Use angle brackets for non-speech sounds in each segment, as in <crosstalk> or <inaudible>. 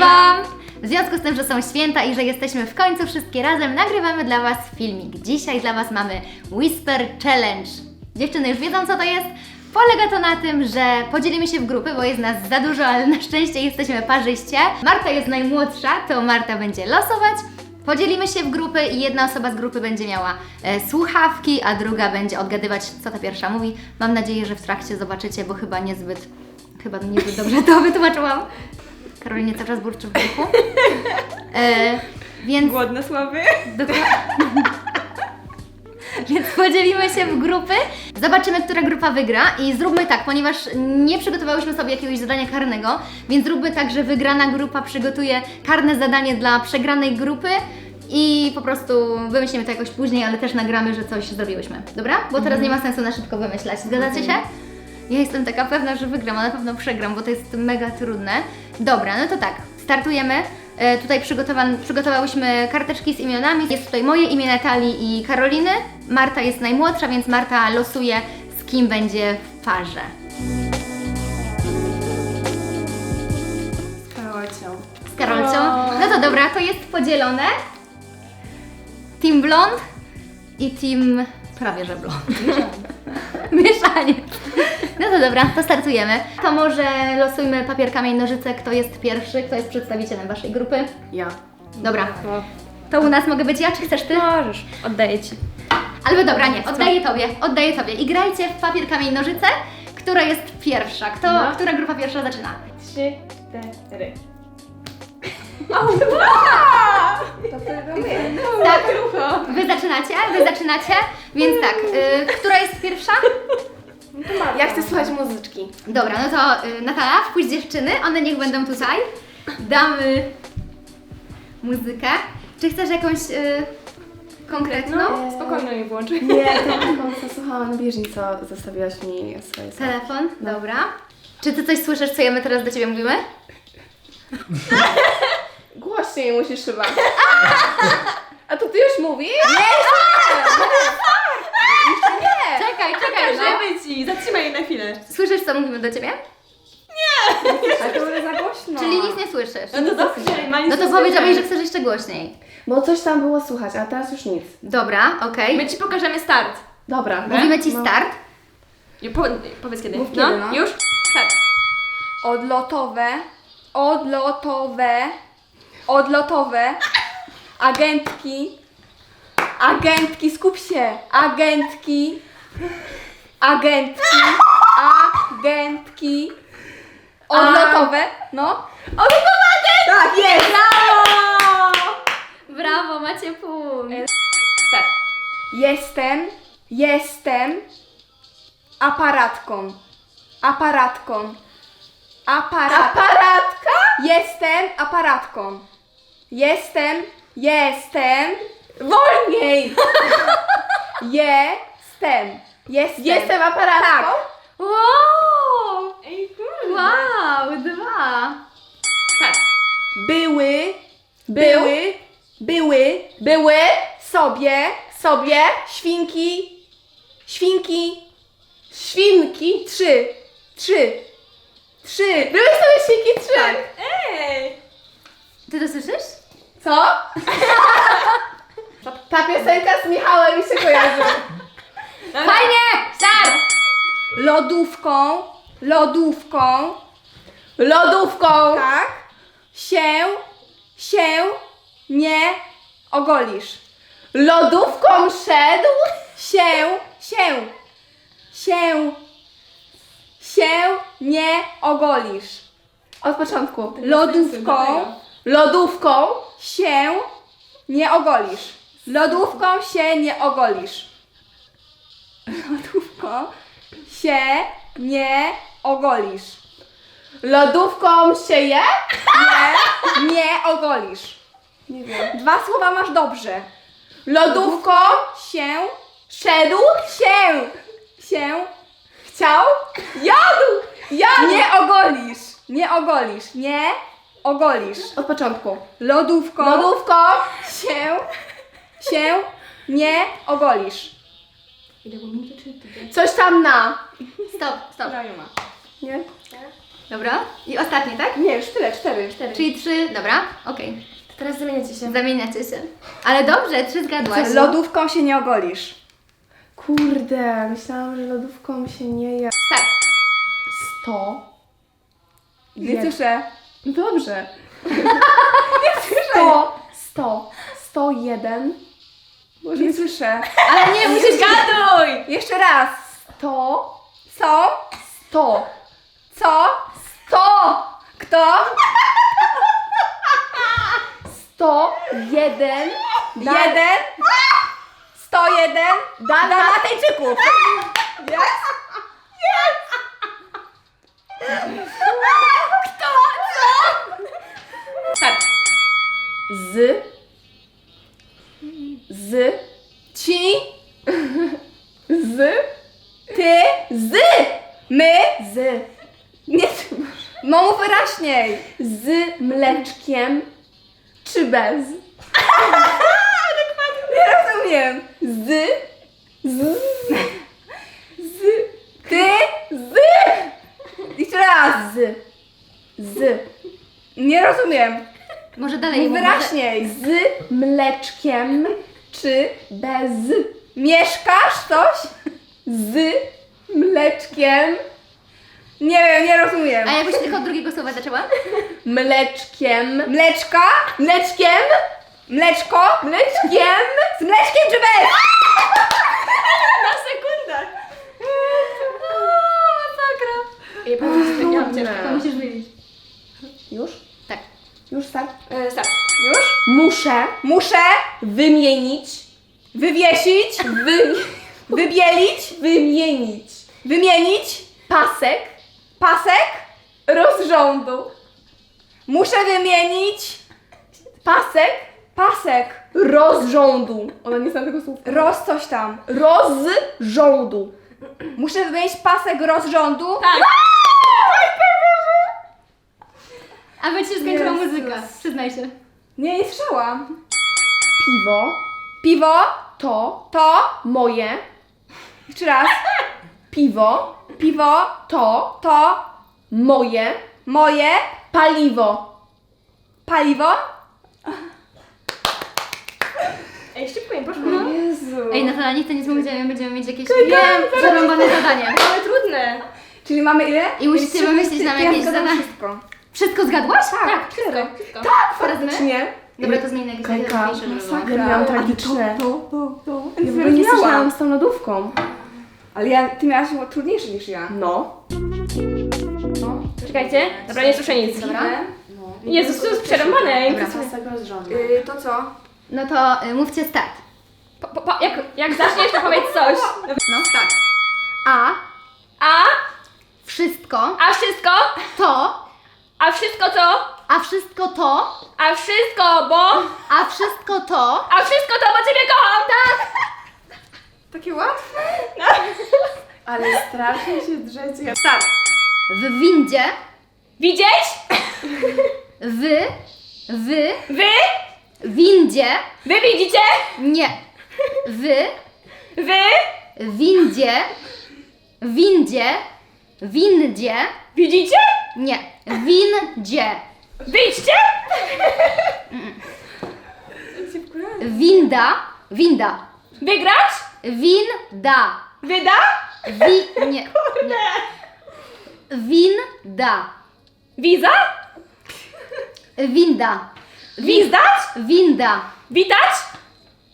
Wam! W związku z tym, że są święta i że jesteśmy w końcu wszystkie razem, nagrywamy dla Was filmik. Dzisiaj dla Was mamy Whisper Challenge. Dziewczyny już wiedzą, co to jest. Polega to na tym, że podzielimy się w grupy, bo jest nas za dużo, ale na szczęście jesteśmy parzyście. Marta jest najmłodsza, to Marta będzie losować. Podzielimy się w grupy i jedna osoba z grupy będzie miała e, słuchawki, a druga będzie odgadywać, co ta pierwsza mówi. Mam nadzieję, że w trakcie zobaczycie, bo chyba niezbyt, chyba niezbyt dobrze to <laughs> wytłumaczyłam. Karolinie cały czas burczy w brzuchu. E, więc, Głodne sławy. dokładnie. więc podzielimy się w grupy, zobaczymy, która grupa wygra i zróbmy tak, ponieważ nie przygotowałyśmy sobie jakiegoś zadania karnego, więc zróbmy tak, że wygrana grupa przygotuje karne zadanie dla przegranej grupy i po prostu wymyślimy to jakoś później, ale też nagramy, że coś zrobiłyśmy. Dobra? Bo teraz nie ma sensu na szybko wymyślać. Zgadzacie się? Ja jestem taka pewna, że wygram, a na pewno przegram, bo to jest mega trudne. Dobra, no to tak, startujemy. E, tutaj przygotowan, przygotowałyśmy karteczki z imionami. Jest tutaj moje imię Natalii i Karoliny. Marta jest najmłodsza, więc Marta losuje, z kim będzie w parze. Z Karolcią. Z Karolcią. No to dobra, to jest podzielone. Team blond i team prawie że blond. <laughs> <laughs> Mieszanie. No to dobra, to startujemy. To może losujmy papier, kamień, nożyce, kto jest pierwszy, kto jest przedstawicielem Waszej grupy. Ja. Dobra, to u nas mogę być ja, czy chcesz Ty? Możesz, oddaję Ci. Albo dobra, nie, oddaję Tobie, oddaję Tobie. I grajcie w papier, kamień, nożyce. Która jest pierwsza? Kto, No. Która grupa pierwsza zaczyna? Trzy, cztery. <laughs> Tak, Wy zaczynacie, Wy zaczynacie, więc tak, y, która jest pierwsza? Ja chcę słuchać muzyczki. Dobra, no to y, Natala, wpuść dziewczyny, one niech będą tutaj. Damy muzykę. Czy chcesz jakąś y, konkretną? No, spokojnie mi włączy. Nie, to taką co słuchałam na bieżni, co zostawiłaś mi swoje słowa. Telefon, dobra. Czy ty coś słyszysz, co ja my teraz do ciebie mówimy? <laughs> Głośniej musisz chyba. A to ty już mówisz? Nie, Czekaj, czekaj, no. Ci, zatrzymaj je na chwilę. Słyszysz, co mówimy do ciebie? Ale to będzie za głośno. Czyli nic nie słyszysz. No to dobrze. No to powiedziałeś, że chcesz jeszcze głośniej. Bo coś tam było słychać, a teraz już nic. Dobra, okej. My Ci pokażemy start. Dobra. Mówimy ci No. start. I Po, powiedz kiedy. Mów no, kiedy, no. już? Start. odlotowe, odlotowe, odlotowe, agentki, agentki, skup się, agentki, agentki, agentki, odlotowe, no, Tak, jest! Brawo, macie punkt. Start. jestem, jestem aparatką, aparatką, aparat, Aparatka? jestem aparatką, jestem, jestem, Wolniej! <laughs> jestem, jestem, Jestem aparatką? Tak. Wow! Ej, kurde. Wow, dwa. Start. były, były, były, Były sobie, sobie świnki, świnki, świnki. trzy, trzy, trzy, Były sobie świnki trzy. Tak. Ej. Ty to słyszysz? Co? <laughs> Ta piosenka z Michałem mi się kojarzy. Fajnie! Start! lodówką, lodówką, Lodówką. tak, się, się nie ogolisz. Lodówką szedł. Się, się, się, się nie ogolisz. Od początku. Lodówką, Lodówką. się nie ogolisz. Lodówką się nie ogolisz. Lodówką się nie ogolisz. Lodówką się je? Nie, nie ogolisz. Nie wiem. Dwa słowa masz dobrze. Lodówką Się, szedł. się, się, Chciał. Jadł. Jadł. nie ogolisz. Nie ogolisz. Nie ogolisz. Od początku. Lodówką Lodówką. się, się nie ogolisz. Coś tam na. Stop, stop. Nie? Dobra. I ostatni, tak? Nie, już tyle, cztery. Cztery. Czyli trzy, dobra, okej. Teraz zamieniacie się. Zamieniacie się. Ale dobrze, trzy zgadłaś. Lodówką się nie ogolisz. Kurde, myślałam, że lodówką się nie je. Start. Sto. Nie <laughs> Nie. słyszę. Dobrze. Sto. Sto. Sto jeden. Boże, Nie słyszę. Ale nie, musisz Gaduj! Jeszcze raz. sto. Co? Sto. Co? Sto. Kto? Sto jeden. Da- Jeden. Sto jeden. Da- Dalmatejczyków. Start. Z. Z. Ci. Z. Ty. Z. My. Z. Nie. No mów wyraźniej. Z mleczkiem. Czy bez? <laughs> Nie rozumiem. Z. Z. Z. Ty. Z. Jeszcze raz. Z. Z. Nie rozumiem. Może dalej Mów mów, wyraźniej. Z mleczkiem. Czy bez? Mieszkasz coś? Z mleczkiem. Nie wiem, nie rozumiem. A jakbyś tylko od drugiego słowa zaczęła? Mleczkiem. Mleczka? Mleczkiem. Mleczko? Mleczkiem. Z mleczkiem czy bez? <laughs> Na sekundę. Masakra. Ej, powiem, ja mam ciężko. To musisz wyjść. Już? Tak. Już start? E, Start. Już? Muszę Muszę wymienić. wywiesić, Wy... wybielić, Wymienić. wymienić Pasek pasek. rozrządu. Muszę wymienić Pasek pasek. rozrządu. Ona nie zna tego słowa. Roz coś tam. Rozrządu. Muszę wymienić pasek rozrządu. Tak. A by ci się skończyła Jezus. muzyka. Przyznaj się. Nie, nie słyszałam. Piwo Piwo to to. moje. Jeszcze raz. <laughs> Piwo Piwo to to moje moje paliwo. paliwo. <laughs> Ej, szybko mi poszło. Jezu. Ej, Natalia, nie chcę nic mówić, ale my będziemy mieć jakieś wiem, zarąbane zadanie. Ale trudne. Czyli mamy ile? I musicie Trzy wymyślić nam Ja jakieś zadanie. wszystko. Wszystko zgadłaś? Tak, Wszystko. Wszystko. Teraz my? Faktycznie. Dobra, to zmień na jakieś Kajka, najtrudniejsze, żeby było. masakra. Ja miałam tragiczne. To, to, to. Ja w ogóle nie słyszałam z tą lodówką. Ale ja, ty miałaś trudniejsze niż ja. No. No. Czekajcie. Dobra, nie słyszę nic. Dobra. Jezus, to jest przerąbane. Dobra. Yy, to co? No to y, mówcie start. Po, po, po, jak, jak zaczniesz, to powiedz coś. No, start. A A, wszystko a wszystko, to, a wszystko co, a wszystko to, a wszystko, bo, a wszystko to, a wszystko to, bo Ciebie kocham. Tak. Takie łatwe? <laughs> Ale strasznie się drzecie. Start. w windzie, Widzieć? w, w, Wy, windzie, wy widzicie? nie, w, Wy, windzie, windzie, windzie, widzicie? nie, windzie, Wyjdźcie? winda, winda, Wygrać? winda, Wyda? wi, nie, nie, winda, Wiza? winda, Wizdać? winda, Witać?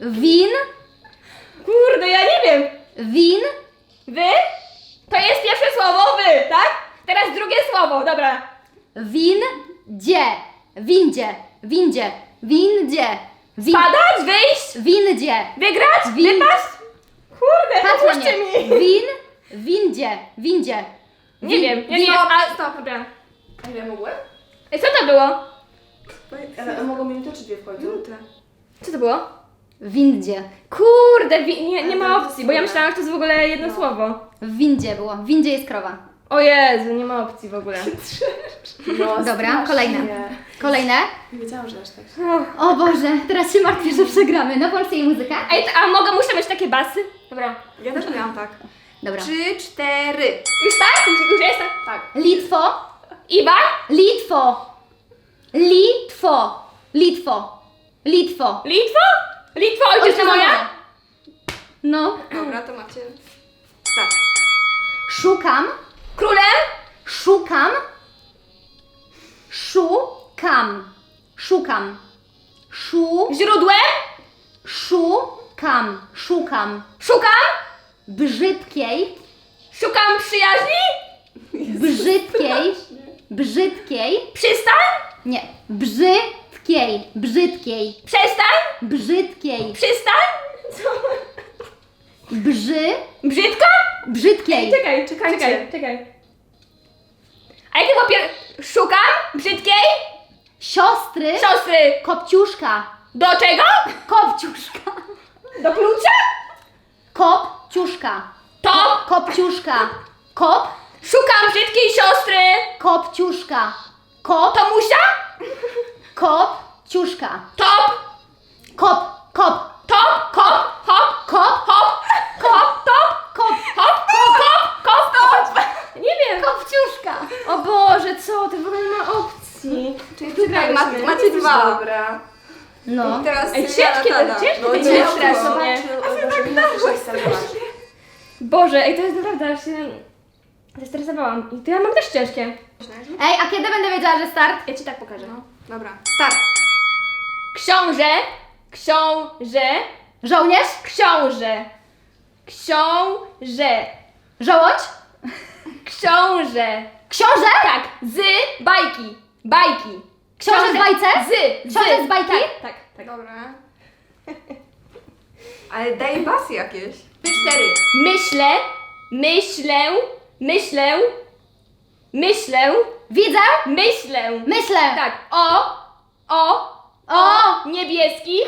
win, Kurde, ja nie wiem. win, Wy? To jest pierwsze słowo wy, tak? Teraz drugie słowo, dobra. windzie, windzie, windzie, windzie, win, Padać, wyjść, windzie, wygrać, Win- wypaść? Kurde, patrz na pomóżcie mnie, mi. win, windzie, windzie, Nie wiem, ja nie wiem. A, stop, dobra. A ile mogłem? Ej, Co to było? Ale mogło minutę czy dwie w końcu? Co to było? Windzie, Kurde, wi- nie, nie ma opcji, bo ja myślałam, że to jest w ogóle jedno słowo. w windzie było, w windzie jest krowa. O Jezu, nie ma opcji w ogóle. No, Dobra, strasznie. kolejne. Kolejne. Nie wiedziałam, że aż tak. O Boże, teraz się martwię, że przegramy. No włączcie jej muzykę. Ej, a mogę, muszę mieć takie basy? Dobra. Ja też miałam tak. Dobra. Trzy, cztery. Już tak? Już, już jestem? Tak. Litwo, Iwan? Litwo. Litwo. Litwo. Litwo. Litwo? Litwo, ojczyzna moja? No. Dobra, to macie. Start. Szukam. Królem? Szukam. Szukam. Szukam. Szu. Źródłem? Szukam. Szukam. Szukam? Brzydkiej. Szukam przyjaźni? Brzydkiej. Brzydkiej. Przystań? Nie. Brzydkiej. Brzydkiej. Przestań? Brzydkiej. Przystań? Co? Brzy. Brzydko? Brzydkiej. Czekaj, Czekajcie. czekaj, czekaj. A jakiego pier... Szukam? Brzydkiej? Siostry. Siostry. Kopciuszka. Do czego? Kopciuszka. Do klucza? Kopciuszka. Top. Kopciuszka. Kop. Szukam brzydkiej siostry. Kopciuszka. Kop. Tomusia? Kopciuszka. Top. Kop. Kop. Top. Kop. Hop. Kop. Hop. Hop. Top. Kop. Hop. Kop. Kop. Top. Nie wiem. Kopciuszka. O Boże, co? To w ogóle nie ma opcji. Czyli Przegrałyśmy. macie, macie dwa. Dobra. No. I teraz Ej, ciężkie to- ciężkie no, to ciężkie. jest Dobra, strasznie. zobaczy, żeby inaczej startować. Boże, ej, to jest naprawdę, aż się zestresowałam. I to ja mam też ciężkie. Ej, a kiedy będę wiedziała, że start? Ja ci tak pokażę. No, dobra. Start. Książę. Książę. Żołnierz? Książę. Książę. Żołądź? Książę. Książę? Tak, z bajki. Bajki. Książę z bajce? Z. Książę z bajki? Tak, tak, tak. Dobra. <laughs> Ale daj basy jakieś. Cztery. Myślę, myślę, myślę, myślę, Widzę? myślę. Myślę. Tak, o, o, O! niebieskich,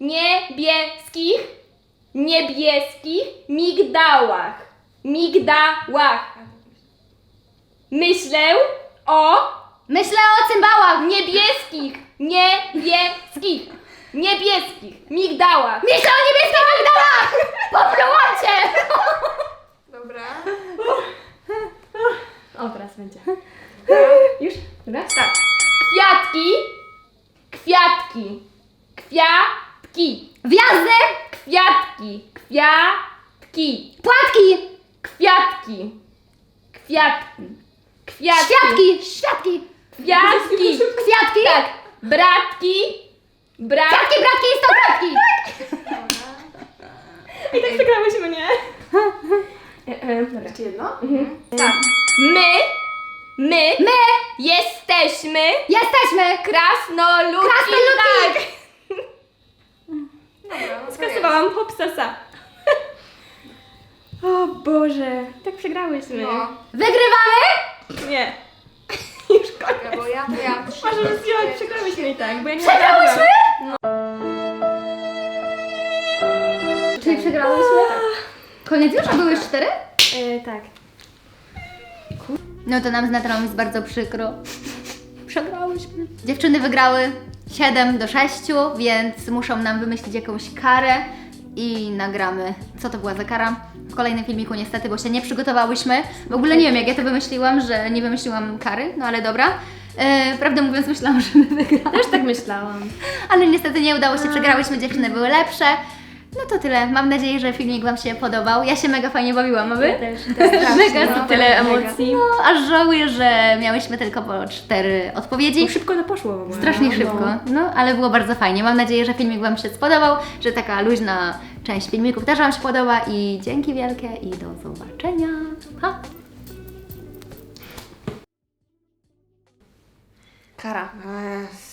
niebieskich, niebieskich migdałach. Migdałach. Myślę o Myślę o cymbałach. niebieskich, niebieskich, niebieskich migdałach. Myślę o niebieskich migdałach! <laughs> Poplułam cię! Dobra. <laughs> O, teraz będzie. <laughs> Już? Dobra? Start. Kwiatki, kwiatki, kwiatki, Gwiazdy! kwiatki, kwiatki, Płatki! kwiatki, kwiatki, kwiatki, Świadki! Świadki! kwiatki, Kwiatki! tak, bratki, brat... Kwiatki, bratki i tak przegrałyśmy, nie? <laughs> E, e, Dobra. Jeszcze jedno? Tak. My, my, My jesteśmy jesteśmy krasnoludki. Krasnoludki. Tak. No jest. Skasowałam hopsasa. O Boże, tak przegrałyśmy. No. Wygrywamy! Nie. <laughs> Już koniec. Bo ja to ja trzy. Cztery, przegrałyśmy i tak, bo ja nie Przegrałyśmy? trafiłam. Czyli przegrałyśmy? Koniec już? A były już cztery? E, tak. No to nam z Nataną jest bardzo przykro. Przegrałyśmy. Dziewczyny wygrały 7 do 6, więc muszą nam wymyślić jakąś karę i nagramy. Co to była za kara? W kolejnym filmiku niestety, bo się nie przygotowałyśmy. W ogóle nie wiem jak ja to wymyśliłam, że nie wymyśliłam kary, no ale dobra. E, prawdę mówiąc myślałam, że my wygramy. Też tak myślałam. Ale niestety nie udało się, przegrałyśmy, dziewczyny były lepsze. No to tyle. Mam nadzieję, że filmik Wam się podobał. Ja się mega fajnie bawiłam, a Wy? Ja też. <laughs> Mega no, tyle emocji. No, aż żałuję, że miałyśmy tylko po cztery odpowiedzi. Szybko to poszło w ogóle. Strasznie No. szybko, no ale było bardzo fajnie. Mam nadzieję, że filmik Wam się spodobał, że taka luźna część filmików też Wam się podoba i dzięki wielkie i do zobaczenia. Pa! Kara. Yes.